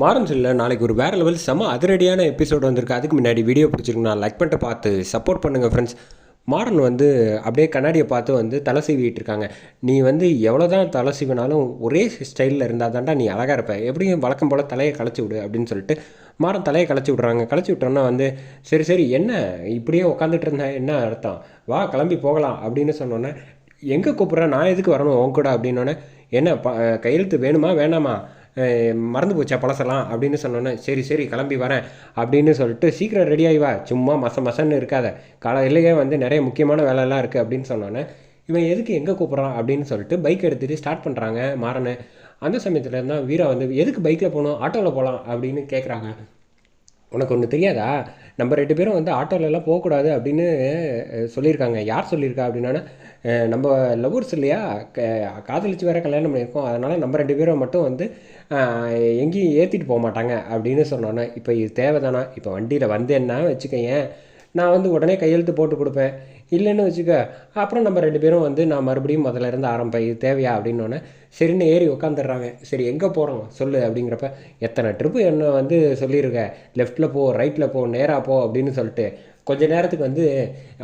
மாறன் சொல்ல நாளைக்கு ஒரு வேறு லெவல் செம அதிரடியான எபிசோடு வந்திருக்கு. அதுக்கு முன்னாடி வீடியோ பிடிச்சிருக்குண்ணா லைக் பண்ணிட்டு பார்த்து சப்போர்ட் பண்ணுங்கள் ஃப்ரெண்ட்ஸ் மாறன் வந்து அப்படியே கண்ணாடியை பார்த்து வந்து தலை சீவிட்டு இருக்காங்க. நீ வந்து எவ்வளோ தான் தலை சீவினாலும் ஒரே ஸ்டைலில் இருந்தால் தாண்டா நீ அழகாக இருப்ப. எப்படியும் வழக்கம் போல் தலையை களைச்சி விடு அப்படின்னு சொல்லிட்டு மாறன் தலையை களைச்சி விட்றாங்க. களைச்சி விட்டோன்னா வந்து சரி சரி என்ன? இப்படியே உட்காந்துட்டு இருந்தேன் என்ன அர்த்தம்? வா கிளம்பி போகலாம் அப்படின்னு சொன்னோன்னே எங்கே கூப்பிட்றேன் நான் எதுக்கு வரணும்? உன் கூட அப்படின்னோடனே என்ன ப கையெழுத்து வேணுமா? வேணாமா? மறந்து போச்சா பழசெல்லாம்? அப்படின்னு சொன்னோன்னே சரி சரி கிளம்பி வரேன். அப்படின்னு சொல்லிட்டு சீக்கிரம் ரெடியாகி வா. சும்மா மச மசன்னு இருக்காத. காலையிலேயே வந்து நிறைய முக்கியமான வேலைலாம் இருக்குது அப்படின்னு சொன்னோன்னே இவன் எதுக்கு எங்கே கூப்பிட்றான்? அப்படின்னு சொல்லிட்டு பைக் எடுத்துகிட்டு ஸ்டார்ட் பண்ணுறாங்க மாறனை. அந்த சமயத்தில் இருந்தால் வீரா வந்து எதுக்கு பைக்கில் போகணும்? ஆட்டோவில் போகலாம். அப்படின்னு கேட்குறாங்க உனக்கு ஒன்று தெரியாதா? நம்ம ரெண்டு பேரும் வந்து ஆட்டோலலாம் போகக்கூடாது அப்படின்னு சொல்லியிருக்காங்க. யார் சொல்லியிருக்கா அப்படின்னா நம்ம லவ்வர்ஸ் இல்லையா? க காதலிச்சு வேற கல்யாணம் பண்ணியிருக்கோம். அதனால் நம்ம ரெண்டு பேரும் மட்டும் வந்து எங்கேயும் ஏற்றிட்டு போக மாட்டாங்க அப்படின்னு சொன்னோன்னே இப்போ இது தேவைதானா? இப்போ வண்டியில் வந்தேன்னா வச்சுக்கயேன். நான் வந்து உடனே கையெழுத்து போட்டு கொடுப்பேன். இல்லைன்னு வச்சுக்க அப்புறம் நம்ம ரெண்டு பேரும் வந்து நான் மறுபடியும் முதல்ல இருந்து ஆரம்பிப்பேன். இது தேவையா அப்படின்னோடனே சரின்னு ஏறி உட்காந்துடுறாங்க சரி எங்கே போகிறோம் சொல்லு அப்படிங்கிறப்ப எத்தனை ட்ரிப்பு என்ன வந்து சொல்லியிருக்க லெஃப்ட்டில் போ ரைட்டில் போ நேராக போ அப்படின்னு சொல்லிட்டு கொஞ்ச நேரத்துக்கு வந்து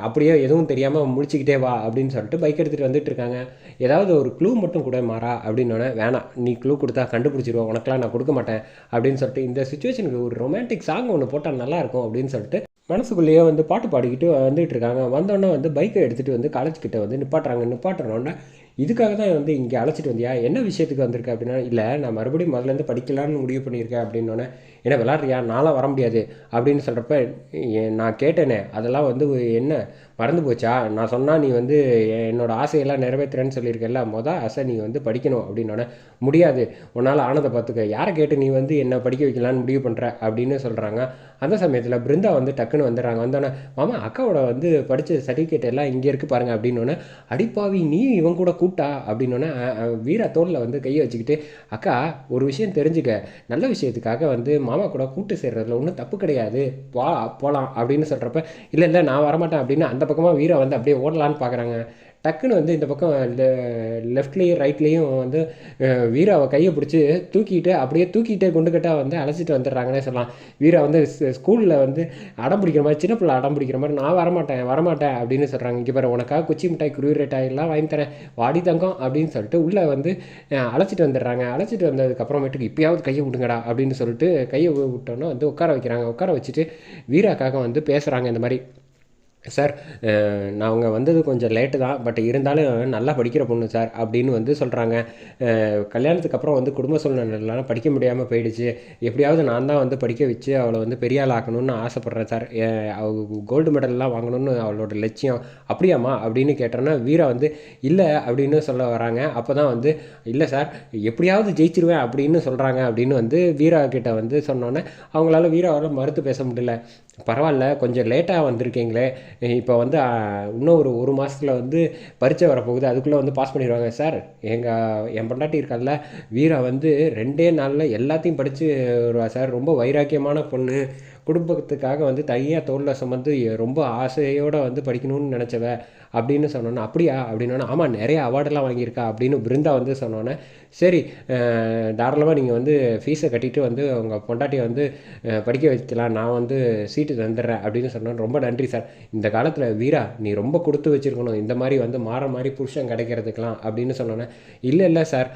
அப்படியே எதுவும் தெரியாமல் முழிச்சிக்கிட்டே வா அப்படின்னு சொல்லிட்டு பைக் எடுத்துகிட்டு வந்துட்டு இருக்காங்க. ஏதாவது ஒரு க்ளூ மட்டும் கூட மாறா அப்படின்னோடனே வேணாம் நீ க்ளூ கொடுத்தா கண்டுபிடிச்சிருவோம் உனக்கெலாம் நான் கொடுக்க மாட்டேன் அப்படின்னு சொல்லிட்டு இந்த சுச்சுவேஷனுக்கு ஒரு ரொமான்டிக் சாங் ஒன்று போட்டால் நல்லாயிருக்கும் அப்படின்னு சொல்லிட்டு மனசுக்குள்ளேயே வந்து பாட்டு பாடிக்கிட்டு வந்துகிட்டு இருக்காங்க. வந்தோடனே வந்து பைக்கை எடுத்துகிட்டு வந்து காலேஜ் கிட்டே வந்து நிப்பாட்டுறாங்க. நிப்பாட்டுறோன்னே இதுக்காக தான் வந்து இங்கே அழைச்சிட்டு வந்தியா? என்ன விஷயத்துக்கு வந்திருக்க? அப்படின்னா இல்லை நான் மறுபடியும் முதல்லேருந்து படிக்கலான்னு முடிவு பண்ணியிருக்கேன். அப்படின்னோடனே என்ன விளாட்றியா நான்லாம் வர முடியாது. அப்படின்னு சொல்கிறப்ப நான் கேட்டேனே அதெல்லாம் வந்து என்ன? மறந்து போச்சா? நான் சொன்னால் நீ வந்து என்னோட ஆசையெல்லாம் நிறைவேற்றுறேன்னு சொல்லியிருக்கல மொதல் ஆசை நீ வந்து படிக்கணும் அப்படின்னோடனே முடியாது. உன்னால் ஆனதை பார்த்துக்க யாரை கேட்டு நீ வந்து என்ன படிக்க வைக்கலான்னு முடிவு பண்ணுற அப்படின்னு சொல்கிறாங்க அந்த சமயத்தில் பிருந்தா வந்து டக்குன்னு வந்துடுறாங்க. வந்தோடனே மாமா அக்காவோட வந்து படித்த சர்டிஃபிகேட் எல்லாம் இங்கே இருக்குது பாருங்க அப்படின்னோடனே அடிப்பாவி நீ இவன் கூட கூட்டா அப்படின்னோடனே வீரா தோளில் வந்து கையை வச்சுக்கிட்டு அக்கா ஒரு விஷயம் தெரிஞ்சுக்க. நல்ல விஷயத்துக்காக வந்து மாமா கூட கூட்டு சேர்றதுல ஒன்றும் தப்பு கிடையாது. வா போகலாம் அப்படின்னு சொல்கிறப்ப இல்லை இல்லை நான் வரமாட்டேன் அப்படின்னு அந்த பக்கமாக வீரா வந்து அப்படியே ஓடலான்னு பார்க்குறாங்க டக்குன்னு வந்து இந்த பக்கம் லெஃப்ட்லேயும் ரைட்லேயும் வந்து வீராவை கையை பிடிச்சி தூக்கிட்டு அப்படியே தூக்கிட்டே குண்டு கட்டாக வந்து அழைச்சிட்டு வந்துடுறாங்கன்னே சொல்லலாம். வீரா வந்து ஸ்கூலில் வந்து அடம் பிடிக்கிற மாதிரி சின்ன பிள்ளை அடம் பிடிக்கிற மாதிரி நான் வரமாட்டேன் வரமாட்டேன் அப்படின்னு சொல்கிறாங்க இங்கே பாரு உனக்காக குச்சி மிட்டாய் குருவி ரேட்டாயெல்லாம் எல்லாம் வாங்கி தரேன் வாடி தங்கம் அப்படின்னு சொல்லிட்டு உள்ளே வந்து அழைச்சிட்டு வந்துடுறாங்க. அழைச்சிட்டு வந்ததுக்கப்புறமேட்டுக்கு இப்பயாவது கையை விடுங்கடா அப்படின்னு சொல்லிட்டு கையை விட்டோன்னே வந்து உட்கார வைக்கிறாங்க. உட்கார வச்சுட்டு வீராக்காக வந்து பேசுகிறாங்க இந்த மாதிரி. சார் நான் அவங்க வந்தது கொஞ்சம் லேட்டு தான் பட் இருந்தாலும் நல்லா படிக்கிற பொண்ணு சார் அப்படின்னு வந்து சொல்கிறாங்க கல்யாணத்துக்கு அப்புறம் வந்து குடும்ப சூழ்நிலைலாம் படிக்க முடியாமல் போயிடுச்சு. எப்படியாவது நான் தான் வந்து படிக்க வச்சு அவளை வந்து பெரிய ஆள் ஆக்கணும்னு ஆசைப்பட்றேன் சார் அஹ், அவ கோல்டு மெடல்லாம் வாங்கணும்னு அவளோட லட்சியம் அப்படியாம்மா? அப்படின்னு கேட்டோன்னா வீரா வந்து இல்லை அப்படின்னு சொல்ல வராங்க. அப்போ தான் வந்து இல்லை சார் எப்படியாவது ஜெயிச்சிருவேன் அப்படின்னு சொல்கிறாங்க அப்படின்னு வந்து வீரா கிட்ட வந்து சொன்னோன்னே அவங்களால வீராவால் மறுத்து பேச முடியல. பரவாயில்ல கொஞ்சம் லேட்டாக வந்திருக்கீங்களே. இப்போ வந்து இன்னும் ஒரு ஒரு மாதத்தில் வந்து பரீட்சை வரப்போகுது. அதுக்குள்ளே வந்து பாஸ் பண்ணிடுவாங்க சார் எங்கள் என் பொண்டாட்டி இருக்கால்ல வீரா வந்து ரெண்டே நாளில் எல்லாத்தையும் படித்து வருவா சார் ரொம்ப வைராக்கியமான பொண்ணு. குடும்பத்துக்காக வந்து தனியாக தோளில் சுமந்து ரொம்ப ஆசையோடு வந்து படிக்கணும்னு நினச்சவ அப்படின்னு சொன்னோன்னே அப்படியா? அப்படின்னோன்னே ஆமாம் நிறைய அவார்டெல்லாம் வாங்கியிருக்கா அப்படின்னு பிருந்தா வந்து சொன்னோன்னே சரி தாராளமாக நீங்கள் வந்து ஃபீஸை கட்டிட்டு வந்து உங்கள் பொண்டாட்டியை வந்து படிக்க வைக்கலாம். நான் வந்து சீட்டு தந்துடுறேன் அப்படின்னு சொன்னோன்னு ரொம்ப நன்றி சார் இந்த காலத்தில் வீரா நீ ரொம்ப கொடுத்து வச்சிருக்கணும். இந்த மாதிரி வந்து மாற மாதிரி புருஷன் கிடைக்கிறதுக்கெலாம் அப்படின்னு சொன்னோன்னே இல்லை இல்லை சார்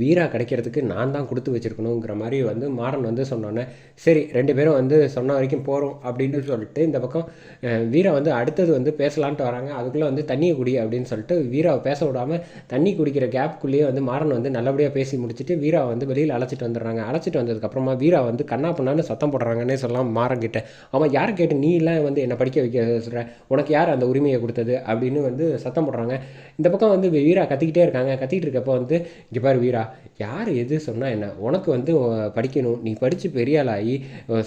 வீரா கிடைக்கிறதுக்கு நான் தான் கொடுத்து வச்சிருக்கணுங்கிற மாதிரி வந்து மாறன் வந்து சொன்னோன்னே சரி ரெண்டு பேரும் வந்து சொன்ன வரைக்கும் போகிறோம் அப்படின்னு சொல்லிட்டு இந்த பக்கம் வீரா வந்து அடுத்தது வந்து பேசலான்ட்டு வராங்க. அதுக்குள்ளே வந்து தண்ணியை குடி அப்படின்னு சொல்லிட்டு வீராவை பேச விடாமல் தண்ணி குடிக்கிற கேப்புக்குள்ளேயே வந்து மாறன் வந்து நல்லபடியாக பேசி முடிச்சுட்டு வீராவை வந்து வெளியில் அழைச்சிட்டு வந்துடுறாங்க. அழைச்சிட்டு வந்ததுக்கப்புறமா வீரா வந்து கண்ணா பண்ணான்னு சத்தம் போடுறாங்கன்னே சொல்லலாம் மாறன் கிட்ட. அவன் யார் கேட்டு நீ எல்லாம் வந்து என்னை படிக்க வைக்க சொல்கிற உனக்கு யார் அந்த உரிமையை கொடுத்தது? அப்படின்னு வந்து சத்தம் போடுறாங்க. இந்த பக்கம் வந்து வீரா கத்திக்கிட்டே இருக்காங்க. கத்திக்கிட்டு இருக்கப்போ வந்து இங்கே பாரு வீரா யார் எது சொன்னால் என்ன? உனக்கு வந்து படிக்கணும். நீ படித்து பெரிய ஆளாகி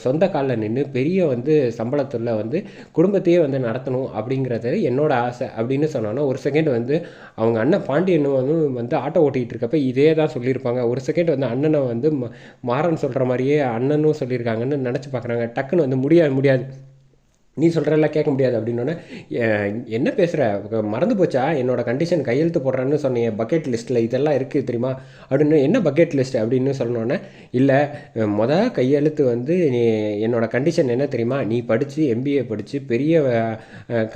சொந்த காலில் நின்று பெரிய வந்து சம்பளத்தில் வந்து குடும்பத்தையே வந்து நடத்தணும் அப்படிங்கிறது என்னோட ஆசை அப்படின்னு சொன்னோன்னா ஒரு செகண்ட் வந்து அவங்க அண்ணன் பாண்டியனும் வந்து வந்து ஆட்டோ ஓட்டிகிட்டு இருக்கப்ப இதே தான் சொல்லியிருப்பாங்க. ஒரு செகண்ட் வந்து அண்ணனை வந்து மாறன் சொல்கிற மாதிரியே அண்ணனும் சொல்லியிருக்காங்கன்னு நினச்சி பார்க்குறாங்க டக்குன்னு வந்து முடியாது முடியாது. நீ சொல்கிறெல்லாம் கேட்க முடியாது அப்படின்னோடனே என்ன பேசுகிற மறந்து போச்சா? என்னோட கண்டிஷன் கையெழுத்து போடுறேன்னு சொன்னீங்க பக்கெட் லிஸ்ட்டில் இதெல்லாம் இருக்குது தெரியுமா? அப்படின்னு என்ன பக்கெட் லிஸ்ட் அப்படின்னு சொன்னோன்னே இல்லை மொதல் கையெழுத்து வந்து நீ என்னோட கண்டிஷன் என்ன தெரியுமா? நீ படித்து எம்பிஏ படித்து பெரிய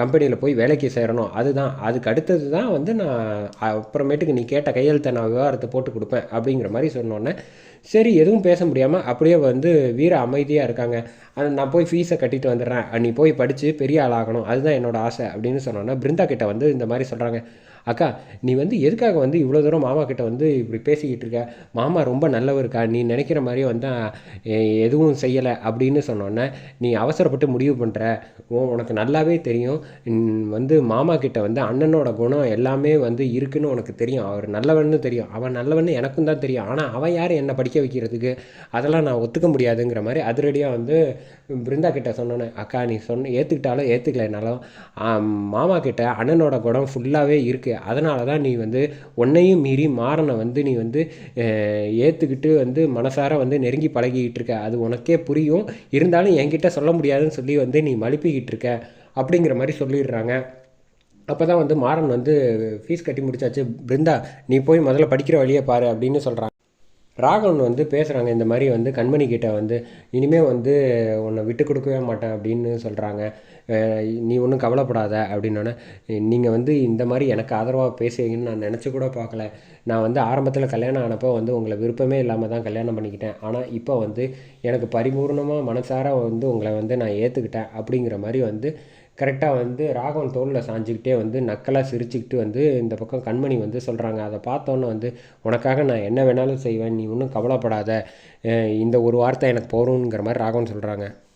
கம்பெனியில் போய் வேலைக்கு சேரணும். அதுதான். அதுக்கு அடுத்தது தான் வந்து நான் அப்புறமேட்டுக்கு நீ கேட்ட கையெழுத்தை நான் விவகாரத்தை போட்டு கொடுப்பேன். அப்படிங்கிற மாதிரி சொன்னோன்னே சரி எதுவும் பேச முடியாமல் அப்படியே வந்து வீர அமைதியாக இருக்காங்க. நான் போய் ஃபீஸை கட்டிட்டு வந்துடுறேன். நீ போய் படித்து பெரிய ஆளாகணும். அதுதான் என்னோடய ஆசை அப்படின்னு சொன்னோன்னா பிருந்தா கிட்ட வந்து இந்த மாதிரி சொல்கிறாங்க அக்கா நீ வந்து எதுக்காக வந்து இவ்வளோ தூரம் மாமா கிட்ட வந்து இப்படி பேசிக்கிட்டு இருக்க? மாமா ரொம்ப நல்லவருக்கா நீ நினைக்கிற மாதிரியே வந்து எதுவும் செய்யலை அப்படின்னு சொன்னோன்னே நீ அவசரப்பட்டு முடிவு பண்ணுற உனக்கு நல்லாவே தெரியும். வந்து மாமா கிட்ட வந்து அண்ணனோட குணம் எல்லாமே வந்து இருக்குன்னு உனக்கு தெரியும். அவர் நல்லவன்னு தெரியும். அவன் நல்லவன்னு எனக்கும் தான் தெரியும். ஆனால் அவன் யார் என்னை படிக்க வைக்கிறதுக்கு? அதெல்லாம் நான் ஒத்துக்க முடியாதுங்கிற மாதிரி அதிரடியாக வந்து பிருந்தா கிட்ட சொன்னோன்னே அக்கா நீ சொன்ன ஏற்றுக்கிட்டாலும் ஏற்றுக்கலைனாலும் மாமா கிட்ட அண்ணனோட குணம் ஃபுல்லாகவே இருக்குது அதனால தான் நீ வந்து உன்னையும் மீறி மாறனை வந்து நீ வந்து ஏற்றுக்கிட்டு வந்து மனசார வந்து நெருங்கி பழகிக்கிட்டு இருக்க. அது உனக்கே புரியும். இருந்தாலும் என்கிட்ட சொல்ல முடியாதுன்னு சொல்லி வந்து நீ மழுப்பிக்கிட்டு இருக்க. அப்படிங்கிற மாதிரி சொல்லிடுறாங்க. அப்போ தான் வந்து மாறன் வந்து ஃபீஸ் கட்டி முடிச்சாச்சு. பிருந்தா நீ போய் முதல்ல படிக்கிற வழியை பாரு அப்படின்னு சொல்கிறாங்க ராகவன் வந்து பேசுகிறாங்க இந்த மாதிரி வந்து கண்மணி கிட்ட வந்து இனிமேல் வந்து உன்னை விட்டு கொடுக்கவே மாட்டேன் அப்படின்னு சொல்கிறாங்க நீ ஒன்றும் கவலைப்படாத அப்படின்னோடனே நீங்கள் வந்து இந்த மாதிரி எனக்கு ஆதரவாக பேசுவீங்கன்னு நான் நினச்சி கூட பார்க்கல. நான் வந்து ஆரம்பத்தில் கல்யாணம் ஆனப்போ வந்து உங்களை விருப்பமே இல்லாமல் தான் கல்யாணம் பண்ணிக்கிட்டேன். ஆனால் இப்போ வந்து எனக்கு பரிபூர்ணமாக மனசார வந்து உங்களை வந்து நான் ஏற்றுக்கிட்டேன் அப்படிங்கிற மாதிரி வந்து கரெக்டாக வந்து ராகவன் தோளில் சாஞ்சிக்கிட்டே வந்து நக்கலாக சிரிச்சுக்கிட்டு வந்து இந்த பக்கம் கண்மணி வந்து சொல்கிறாங்க அதை பார்த்தோன்னே வந்து உனக்காக நான் என்ன வேணாலும் செய்வேன். நீ ஒன்றும் கவலைப்படாத. இந்த ஒரு வார்த்தை எனக்கு போகணுங்கிற மாதிரி ராகவன் சொல்கிறாங்க